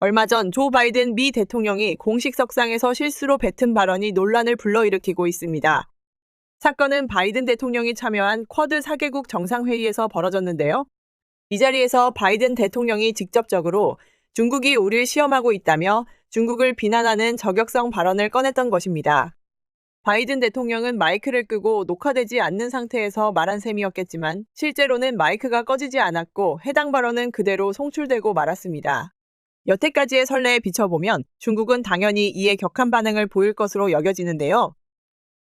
얼마 전 조 바이든 미 대통령이 공식 석상에서 실수로 뱉은 발언이 논란을 불러일으키고 있습니다. 사건은 바이든 대통령이 참여한 쿼드 4개국 정상회의에서 벌어졌는데요. 이 자리에서 바이든 대통령이 직접적으로 중국이 우리를 시험하고 있다며 중국을 비난하는 저격성 발언을 꺼냈던 것입니다. 바이든 대통령은 마이크를 끄고 녹화되지 않는 상태에서 말한 셈이었겠지만 실제로는 마이크가 꺼지지 않았고 해당 발언은 그대로 송출되고 말았습니다. 여태까지의 선례에 비춰보면 중국은 당연히 이에 격한 반응을 보일 것으로 여겨지는데요.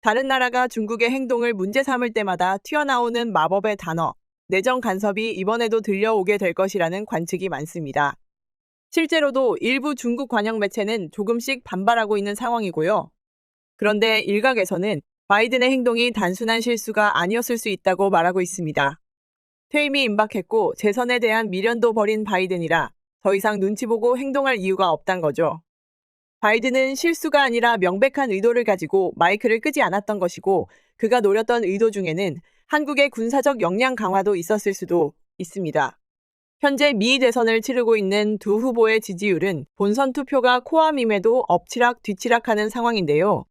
다른 나라가 중국의 행동을 문제 삼을 때마다 튀어나오는 마법의 단어, 내정 간섭이 이번에도 들려오게 될 것이라는 관측이 많습니다. 실제로도 일부 중국 관영 매체는 조금씩 반발하고 있는 상황이고요. 그런데 일각에서는 바이든의 행동이 단순한 실수가 아니었을 수 있다고 말하고 있습니다. 퇴임이 임박했고 재선에 대한 미련도 버린 바이든이라 더 이상 눈치 보고 행동할 이유가 없단 거죠. 바이든은 실수가 아니라 명백한 의도를 가지고 마이크를 끄지 않았던 것이고 그가 노렸던 의도 중에는 한국의 군사적 역량 강화도 있었을 수도 있습니다. 현재 미 대선을 치르고 있는 두 후보의 지지율은 본선 투표가 코앞임에도 엎치락 뒤치락하는 상황인데요.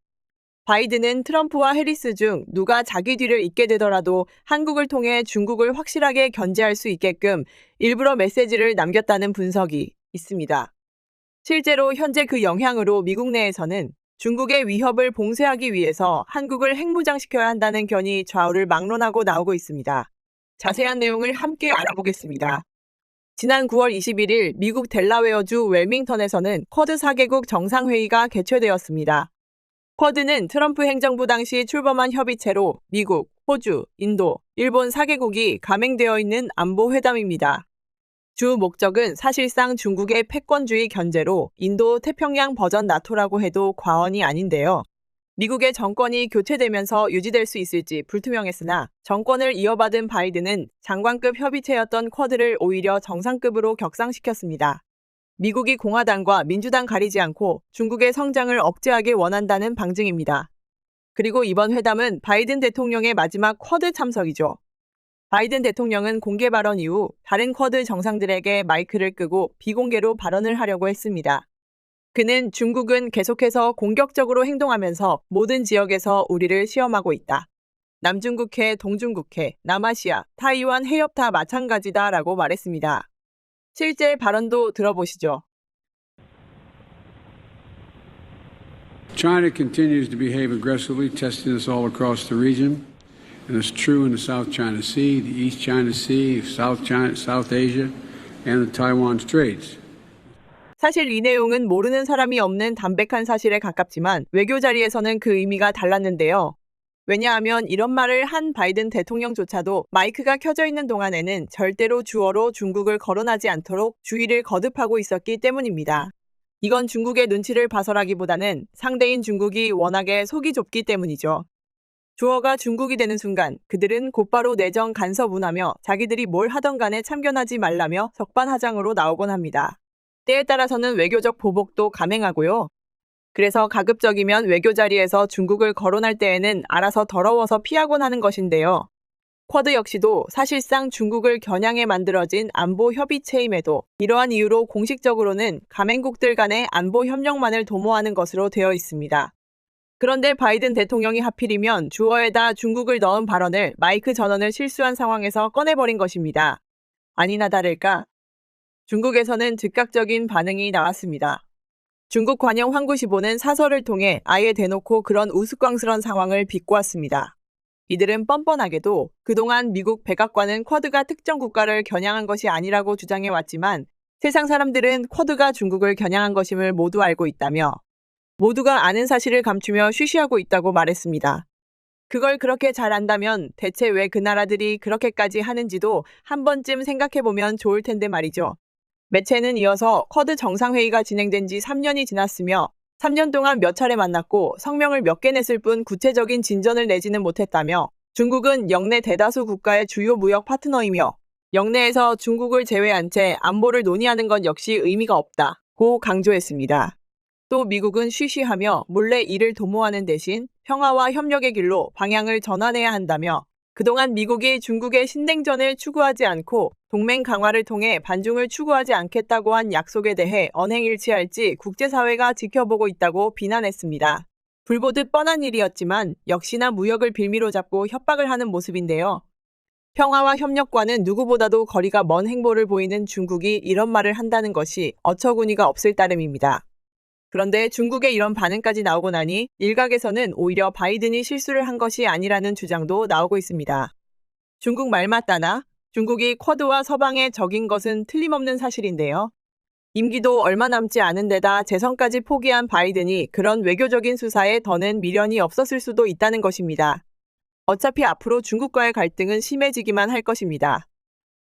바이든은 트럼프와 해리스 중 누가 자기 뒤를 잇게 되더라도 한국을 통해 중국을 확실하게 견제할 수 있게끔 일부러 메시지를 남겼다는 분석이 있습니다. 실제로 현재 그 영향으로 미국 내에서는 중국의 위협을 봉쇄하기 위해서 한국을 핵무장시켜야 한다는 견이 좌우를 막론하고 나오고 있습니다. 자세한 내용을 함께 알아보겠습니다. 지난 9월 21일 미국 델라웨어주 웰밍턴에서는 쿼드 4개국 정상회의가 개최되었습니다. 쿼드는 트럼프 행정부 당시 출범한 협의체로 미국, 호주, 인도, 일본 4개국이 가맹되어 있는 안보 회담입니다. 주 목적은 사실상 중국의 패권주의 견제로 인도 태평양 버전 나토라고 해도 과언이 아닌데요. 미국의 정권이 교체되면서 유지될 수 있을지 불투명했으나 정권을 이어받은 바이든은 장관급 협의체였던 쿼드를 오히려 정상급으로 격상시켰습니다. 미국이 공화당과 민주당 가리지 않고 중국의 성장을 억제하기 원한다는 방증입니다. 그리고 이번 회담은 바이든 대통령의 마지막 쿼드 참석이죠. 바이든 대통령은 공개 발언 이후 다른 쿼드 정상들에게 마이크를 끄고 비공개로 발언을 하려고 했습니다. 그는 중국은 계속해서 공격적으로 행동하면서 모든 지역에서 우리를 시험하고 있다. 남중국해, 동중국해, 남아시아, 타이완 해협 다 마찬가지다라고 말했습니다. 실제 발언도 들어보시죠. China continues to behave aggressively, testing us all across the region. And it's true in the South China Sea, the East China Sea, South China, South Asia, and the Taiwan Straits. 사실 이 내용은 모르는 사람이 없는 담백한 사실에 가깝지만 외교 자리에서는 그 의미가 달랐는데요. 왜냐하면 이런 말을 한 바이든 대통령조차도 마이크가 켜져 있는 동안에는 절대로 주어로 중국을 거론하지 않도록 주의를 거듭하고 있었기 때문입니다. 이건 중국의 눈치를 봐서라기보다는 상대인 중국이 워낙에 속이 좁기 때문이죠. 주어가 중국이 되는 순간 그들은 곧바로 내정 간섭 운하며 자기들이 뭘 하던 간에 참견하지 말라며 적반하장으로 나오곤 합니다. 때에 따라서는 외교적 보복도 감행하고요. 그래서 가급적이면 외교 자리에서 중국을 거론할 때에는 알아서 더러워서 피하곤 하는 것인데요. 쿼드 역시도 사실상 중국을 겨냥해 만들어진 안보 협의체임에도 이러한 이유로 공식적으로는 가맹국들 간의 안보 협력만을 도모하는 것으로 되어 있습니다. 그런데 바이든 대통령이 하필이면 주어에다 중국을 넣은 발언을 마이크 전원을 실수한 상황에서 꺼내버린 것입니다. 아니나 다를까 중국에서는 즉각적인 반응이 나왔습니다. 중국 관영 황구시보는 사설을 통해 아예 대놓고 그런 우스꽝스런 상황을 비꼬았습니다. 이들은 뻔뻔하게도 그동안 미국 백악관은 쿼드가 특정 국가를 겨냥한 것이 아니라고 주장해 왔지만 세상 사람들은 쿼드가 중국을 겨냥한 것임을 모두 알고 있다며 모두가 아는 사실을 감추며 쉬쉬하고 있다고 말했습니다. 그걸 그렇게 잘 안다면 대체 왜 그 나라들이 그렇게까지 하는지도 한 번쯤 생각해 보면 좋을 텐데 말이죠. 매체는 이어서 쿼드 정상회의가 진행된 지 3년이 지났으며 3년 동안 몇 차례 만났고 성명을 몇 개 냈을 뿐 구체적인 진전을 내지는 못했다며 중국은 영내 대다수 국가의 주요 무역 파트너이며 영내에서 중국을 제외한 채 안보를 논의하는 건 역시 의미가 없다 고 강조했습니다. 또 미국은 쉬쉬하며 몰래 이를 도모하는 대신 평화와 협력의 길로 방향을 전환해야 한다며 그동안 미국이 중국의 신냉전을 추구하지 않고 동맹 강화를 통해 반중을 추구하지 않겠다고 한 약속에 대해 언행일치할지 국제사회가 지켜보고 있다고 비난했습니다. 불보듯 뻔한 일이었지만 역시나 무역을 빌미로 잡고 협박을 하는 모습인데요. 평화와 협력과는 누구보다도 거리가 먼 행보를 보이는 중국이 이런 말을 한다는 것이 어처구니가 없을 따름입니다. 그런데 중국의 이런 반응까지 나오고 나니 일각에서는 오히려 바이든이 실수를 한 것이 아니라는 주장도 나오고 있습니다. 중국 말 맞다나 중국이 쿼드와 서방의 적인 것은 틀림없는 사실인데요. 임기도 얼마 남지 않은 데다 재선까지 포기한 바이든이 그런 외교적인 수사에 더는 미련이 없었을 수도 있다는 것입니다. 어차피 앞으로 중국과의 갈등은 심해지기만 할 것입니다.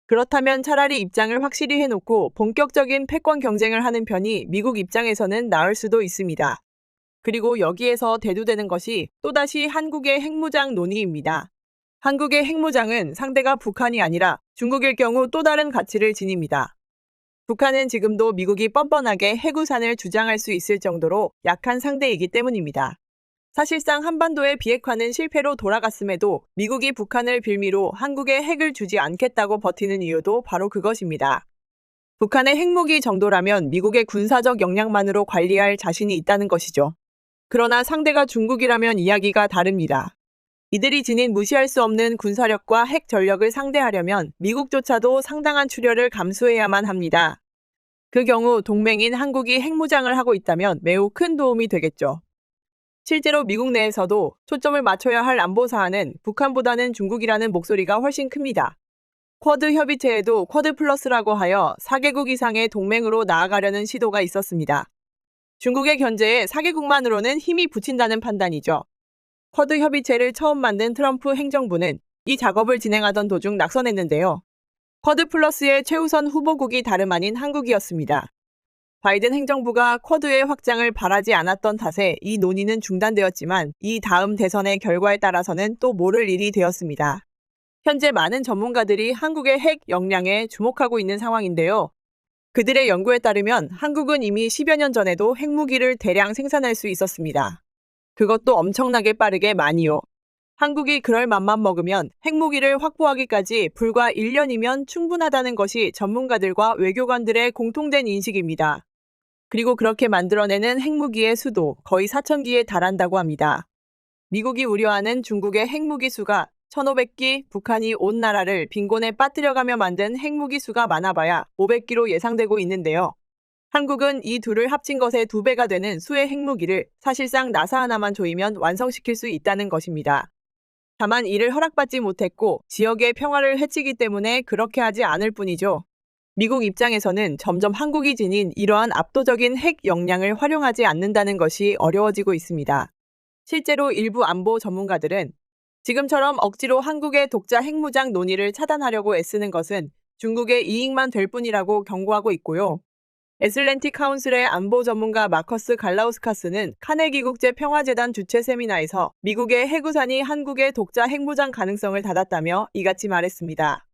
그렇다면 차라리 입장을 확실히 해놓고 본격적인 패권 경쟁을 하는 편이 미국 입장에서는 나을 수도 있습니다. 그리고 여기에서 대두되는 것이 또다시 한국의 핵무장 논의입니다. 한국의 핵무장은 상대가 북한이 아니라 중국일 경우 또 다른 가치를 지닙니다. 북한은 지금도 미국이 뻔뻔하게 해구산을 주장할 수 있을 정도로 약한 상대이기 때문입니다. 사실상 한반도의 비핵화는 실패로 돌아갔음에도 미국이 북한을 빌미로 한국에 핵을 주지 않겠다고 버티는 이유도 바로 그것입니다. 북한의 핵무기 정도라면 미국의 군사적 역량만으로 관리할 자신이 있다는 것이죠. 그러나 상대가 중국이라면 이야기가 다릅니다. 이들이 지닌 무시할 수 없는 군사력과 핵 전력을 상대하려면 미국조차도 상당한 출혈을 감수해야만 합니다. 그 경우 동맹인 한국이 핵무장을 하고 있다면 매우 큰 도움이 되겠죠. 실제로 미국 내에서도 초점을 맞춰야 할 안보 사안은 북한보다는 중국이라는 목소리가 훨씬 큽니다. 쿼드 협의체에도 쿼드 플러스라고 하여 4개국 이상의 동맹으로 나아가려는 시도가 있었습니다. 중국의 견제에 4개국만으로는 힘이 붙인다는 판단이죠. 쿼드 협의체를 처음 만든 트럼프 행정부는 이 작업을 진행하던 도중 낙선했는데요. 쿼드 플러스의 최우선 후보국이 다름 아닌 한국이었습니다. 바이든 행정부가 쿼드의 확장을 바라지 않았던 탓에 이 논의는 중단되었지만 이 다음 대선의 결과에 따라서는 또 모를 일이 되었습니다. 현재 많은 전문가들이 한국의 핵 역량에 주목하고 있는 상황인데요. 그들의 연구에 따르면 한국은 이미 10여 년 전에도 핵무기를 대량 생산할 수 있었습니다. 그것도 엄청나게 빠르게 많이요. 한국이 그럴 맘만 먹으면 핵무기를 확보하기까지 불과 1년이면 충분하다는 것이 전문가들과 외교관들의 공통된 인식입니다. 그리고 그렇게 만들어내는 핵무기의 수도 거의 4,000기에 달한다고 합니다. 미국이 우려하는 중국의 핵무기 수가 1,500기, 북한이 온 나라를 빈곤에 빠뜨려가며 만든 핵무기 수가 많아봐야 500기로 예상되고 있는데요. 한국은 이 둘을 합친 것의 두 배가 되는 수의 핵무기를 사실상 나사 하나만 조이면 완성시킬 수 있다는 것입니다. 다만 이를 허락받지 못했고 지역의 평화를 해치기 때문에 그렇게 하지 않을 뿐이죠. 미국 입장에서는 점점 한국이 지닌 이러한 압도적인 핵 역량을 활용하지 않는다는 것이 어려워지고 있습니다. 실제로 일부 안보 전문가들은 지금처럼 억지로 한국의 독자 핵무장 논의를 차단하려고 애쓰는 것은 중국의 이익만 될 뿐이라고 경고하고 있고요. 애슬랜틱 카운슬의 안보 전문가 마커스 갈라우스카스는 카네기 국제 평화재단 주최 세미나에서 미국의 해구산이 한국의 독자 핵무장 가능성을 닫았다며 이같이 말했습니다.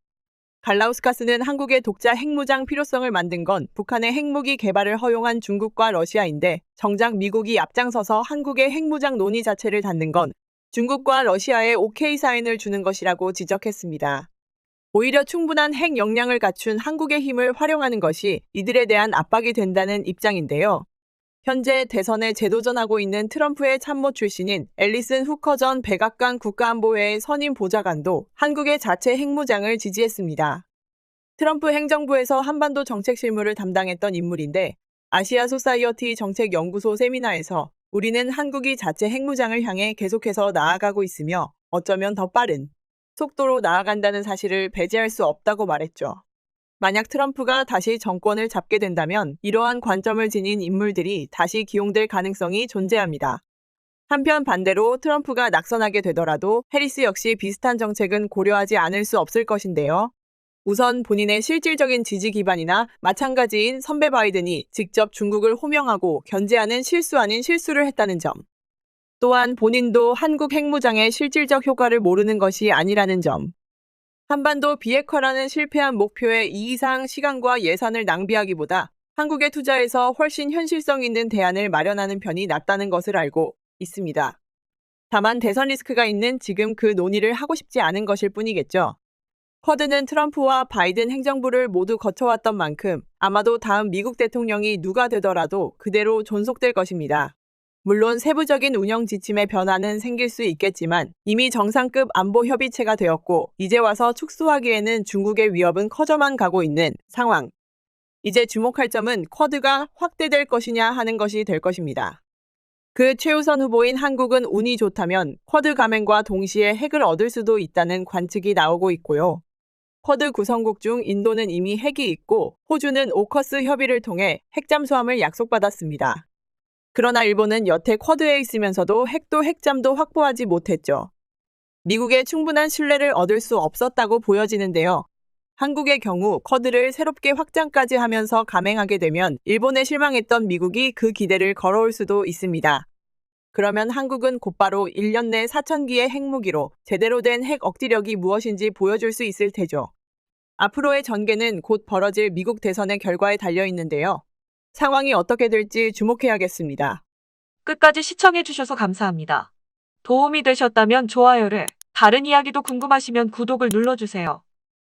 갈라우스카스는 한국의 독자 핵무장 필요성을 만든 건 북한의 핵무기 개발을 허용한 중국과 러시아인데 정작 미국이 앞장서서 한국의 핵무장 논의 자체를 닫는 건 중국과 러시아에 오케이 사인을 주는 것이라고 지적했습니다. 오히려 충분한 핵 역량을 갖춘 한국의 힘을 활용하는 것이 이들에 대한 압박이 된다는 입장인데요. 현재 대선에 재도전하고 있는 트럼프의 참모 출신인 앨리슨 후커 전 백악관 국가안보회의 선임 보좌관도 한국의 자체 핵무장을 지지했습니다. 트럼프 행정부에서 한반도 정책 실무를 담당했던 인물인데 아시아 소사이어티 정책 연구소 세미나에서 우리는 한국이 자체 핵무장을 향해 계속해서 나아가고 있으며 어쩌면 더 빠른 속도로 나아간다는 사실을 배제할 수 없다고 말했죠. 만약 트럼프가 다시 정권을 잡게 된다면 이러한 관점을 지닌 인물들이 다시 기용될 가능성이 존재합니다. 한편 반대로 트럼프가 낙선하게 되더라도 해리스 역시 비슷한 정책은 고려하지 않을 수 없을 것인데요. 우선 본인의 실질적인 지지 기반이나 마찬가지인 선배 바이든이 직접 중국을 호명하고 견제하는 실수 아닌 실수를 했다는 점. 또한 본인도 한국 핵무장의 실질적 효과를 모르는 것이 아니라는 점. 한반도 비핵화라는 실패한 목표에 이 이상 시간과 예산을 낭비하기보다 한국에 투자해서 훨씬 현실성 있는 대안을 마련하는 편이 낫다는 것을 알고 있습니다. 다만 대선 리스크가 있는 지금 그 논의를 하고 싶지 않은 것일 뿐이겠죠. 쿼드는 트럼프와 바이든 행정부를 모두 거쳐왔던 만큼 아마도 다음 미국 대통령이 누가 되더라도 그대로 존속될 것입니다. 물론 세부적인 운영 지침의 변화는 생길 수 있겠지만 이미 정상급 안보 협의체가 되었고 이제 와서 축소하기에는 중국의 위협은 커져만 가고 있는 상황. 이제 주목할 점은 쿼드가 확대될 것이냐 하는 것이 될 것입니다. 그 최우선 후보인 한국은 운이 좋다면 쿼드 가맹과 동시에 핵을 얻을 수도 있다는 관측이 나오고 있고요. 쿼드 구성국 중 인도는 이미 핵이 있고 호주는 오커스 협의를 통해 핵 잠수함을 약속받았습니다. 그러나 일본은 여태 쿼드에 있으면서도 핵도 핵잠도 확보하지 못했죠. 미국의 충분한 신뢰를 얻을 수 없었다고 보여지는데요. 한국의 경우 쿼드를 새롭게 확장까지 하면서 감행하게 되면 일본에 실망했던 미국이 그 기대를 걸어올 수도 있습니다. 그러면 한국은 곧바로 1년 내 4,000기의 핵무기로 제대로 된 핵 억지력이 무엇인지 보여줄 수 있을 테죠. 앞으로의 전개는 곧 벌어질 미국 대선의 결과에 달려 있는데요. 상황이 어떻게 될지 주목해야겠습니다. 끝까지 시청해주셔서 감사합니다. 도움이 되셨다면 좋아요를, 다른 이야기도 궁금하시면 구독을 눌러주세요.